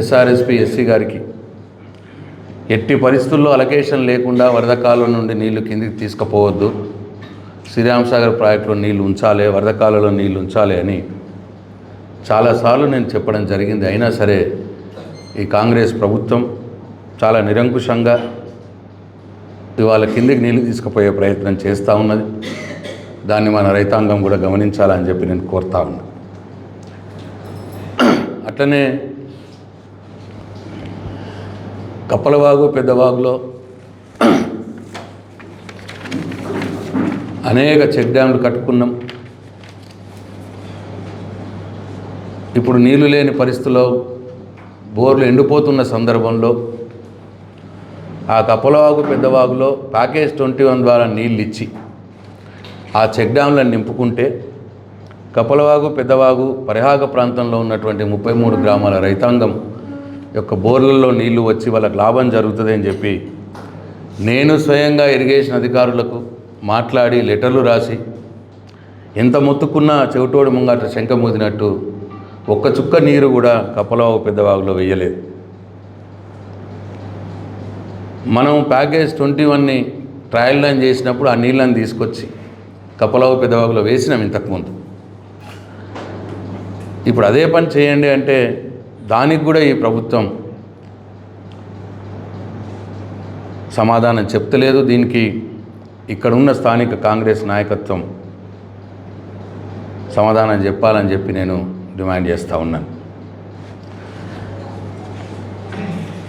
SRSP SC గారికి. ఎట్టి పరిస్థితుల్లో అలకేషన్ లేకుండా వరద కాలువ నుండి నీళ్ళు కిందికి తీసుకుపోవద్దు. శ్రీరామ్ సాగర్ ప్రాజెక్టులో నీళ్ళు ఉంచాలి వరద కాలువలో నీళ్ళు ఉంచాలి అని చాలాసార్లు నేను చెప్పడం జరిగింది. అయినా సరే ఈ కాంగ్రెస్ ప్రభుత్వం చాలా నిరంకుశంగా ఇవాళ కిందికి నీళ్ళు తీసుకుపోయే ప్రయత్నం చేస్తూ ఉన్నది. దాన్ని మన రైతాంగం కూడా గమనించాలని చెప్పి నేను కోరుతా ఉన్నా. అట్లనే కప్పలవాగు పెద్దవాగులో అనేక చెక్ డ్యామ్లు కట్టుకున్నాం. ఇప్పుడు నీళ్ళు లేని పరిస్థితిలో బోర్లు ఎండిపోతున్న సందర్భంలో ఆ కప్పలవాగు పెద్దవాగులో ప్యాకేజ్ ట్వంటీ వన్ ద్వారా నీళ్ళు ఇచ్చి ఆ చెక్ డ్యామ్లను నింపుకుంటే కప్పలవాగు పెద్దవాగు పరిహాగ ప్రాంతంలో ఉన్నటువంటి ముప్పై మూడు గ్రామాల రైతాంగం యొక్క బోర్లలో నీళ్ళు వచ్చి వాళ్ళకి లాభం జరుగుతుంది అని చెప్పి నేను స్వయంగా ఇరిగేషన్ అధికారులకు మాట్లాడి లెటర్లు రాసి ఎంత మొత్తుకున్నా చెవిటోడు ముంగట శంఖ మూదినట్టు ఒక్క చుక్క నీరు కూడా కప్పలవాగు పెద్దవాగులో వేయలేదు మనం ప్యాకేజ్ ట్వంటీ వన్ని ట్రయల్ రన్ చేసినప్పుడు ఆ నీళ్ళని తీసుకొచ్చి కప్పలవాగు పెద్దవాగులో వేసినాం ఇంతకుముందు. ఇప్పుడు అదే పని చేయండి అంటే దానికి కూడా ఈ ప్రభుత్వం సమాధానం చెప్తలేదు. దీనికి ఇక్కడ ఉన్న స్థానిక కాంగ్రెస్ నాయకత్వం సమాధానం చెప్పాలని చెప్పి నేను డిమాండ్ చేస్తూ ఉన్నాను.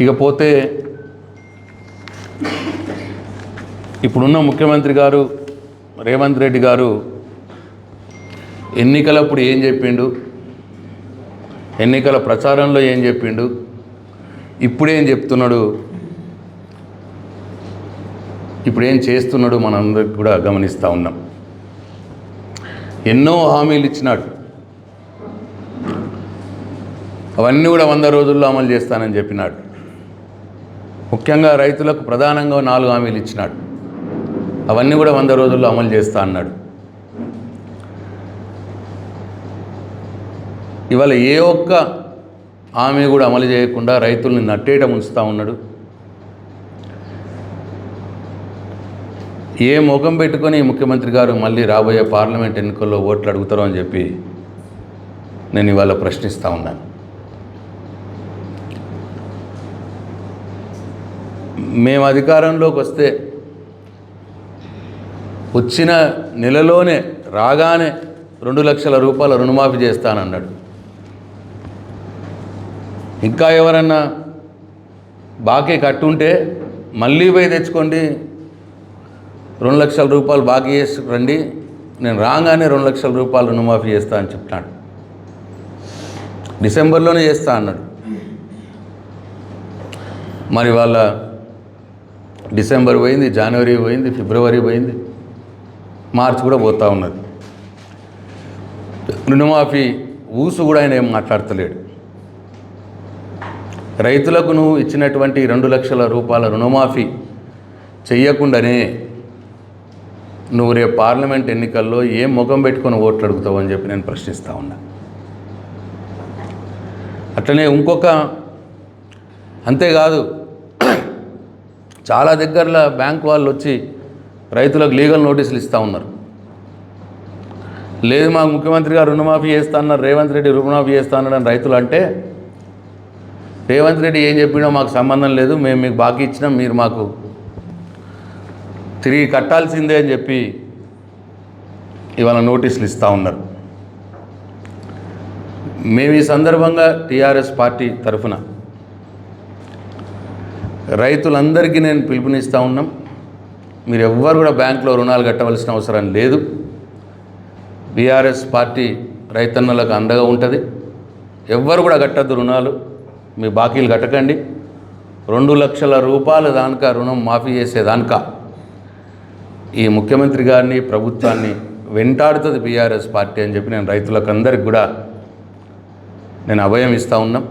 ఇకపోతే ఇప్పుడున్న ముఖ్యమంత్రి గారు రేవంత్ రెడ్డి గారు ఎన్నికలప్పుడు ఏం చెప్పిండు? ఎన్నికల ప్రచారంలో ఏం చెప్పిండు? ఇప్పుడేం చెప్తున్నాడు? ఇప్పుడు ఏం చేస్తున్నాడు? మనందరికి కూడా గమనిస్తూ ఉన్నాం. ఎన్నో హామీలు ఇచ్చినాడు. అవన్నీ కూడా వంద రోజుల్లో అమలు చేస్తానని చెప్పినాడు. ముఖ్యంగా రైతులకు ప్రధానంగా నాలుగు హామీలు ఇచ్చినాడు. అవన్నీ కూడా వంద రోజుల్లో అమలు చేస్తా అన్నాడు. ఇవాళ ఏ ఒక్క ఆమె కూడా అమలు చేయకుండా రైతుల్ని నట్టేట ఉంచుతూ ఉన్నాడు. ఏ ముఖం పెట్టుకొని ముఖ్యమంత్రి గారు మళ్ళీ రాబోయే పార్లమెంట్ ఎన్నికల్లో ఓట్లు అడుగుతారో అని చెప్పి నేను ఇవాళ ప్రశ్నిస్తూ ఉన్నాను మేము అధికారంలోకి వస్తే వచ్చిన నెలలోనే రాగానే రెండు లక్షల రూపాయల రుణమాఫీ చేస్తానన్నాడు. ఇంకా ఎవరన్నా బాకీ కట్టుంటే మళ్ళీ పోయి తెచ్చుకోండి. రెండు లక్షల రూపాయలు బాకీ చేసి రండి నేను రాగానే రెండు లక్షల రూపాయలు రుణమాఫీ చేస్తా అని చెప్తాడు. డిసెంబర్లోనే చేస్తా అన్నాడు. మరి వాళ్ళ డిసెంబర్ పోయింది జనవరి పోయింది ఫిబ్రవరి పోయింది మార్చి కూడా పోతూ ఉన్నది. రుణమాఫీ ఊసు కూడా ఆయన ఏం మాట్లాడతలేడు. రైతులకు నువ్వు ఇచ్చినటువంటి రెండు లక్షల రూపాయల రుణమాఫీ చెయ్యకుండానే నువ్వు రేపు పార్లమెంట్ ఎన్నికల్లో ఏం ముఖం పెట్టుకొని ఓట్లు అడుగుతావు అని చెప్పి నేను ప్రశ్నిస్తూ ఉన్నా. అట్లనే ఇంకొక అంతేకాదు చాలా దగ్గరలో బ్యాంక్ వాళ్ళు వచ్చి రైతులకు లీగల్ నోటీసులు ఇస్తూ ఉన్నారు. లేదు మాకు ముఖ్యమంత్రి గారు రుణమాఫీ చేస్తా అన్నారు రేవంత్ రెడ్డి రుణమాఫీ చేస్తా అన్నాడు అని రైతులు అంటే రేవంత్ రెడ్డి ఏం చెప్పినో మాకు సంబంధం లేదు మేము మీకు బాకీ ఇచ్చినాం మీరు మాకు తిరిగి కట్టాల్సిందే అని చెప్పి ఇవాళ నోటీసులు ఇస్తూ ఉన్నారు. మేము ఈ సందర్భంగా టీఆర్ఎస్ పార్టీ తరఫున రైతులందరికీ నేను పిలుపునిస్తూ ఉన్నాం. మీరు ఎవ్వరు కూడా బ్యాంకులో రుణాలు కట్టవలసిన అవసరం లేదు. బీఆర్ఎస్ పార్టీ రైతన్నలకు అండగా ఉంటుంది. ఎవ్వరు కూడా కట్టద్దు రుణాలు. మీ బాకీలు కట్టకండి. రెండు లక్షల రూపాయల దానిక రుణం మాఫీ చేసేదానిక ఈ ముఖ్యమంత్రి గారిని ప్రభుత్వాన్ని వెంటాడుతుంది బీఆర్ఎస్ పార్టీ అని చెప్పి నేను రైతులకు అందరికి కూడా నేను అభయం ఇస్తూ ఉన్నాం.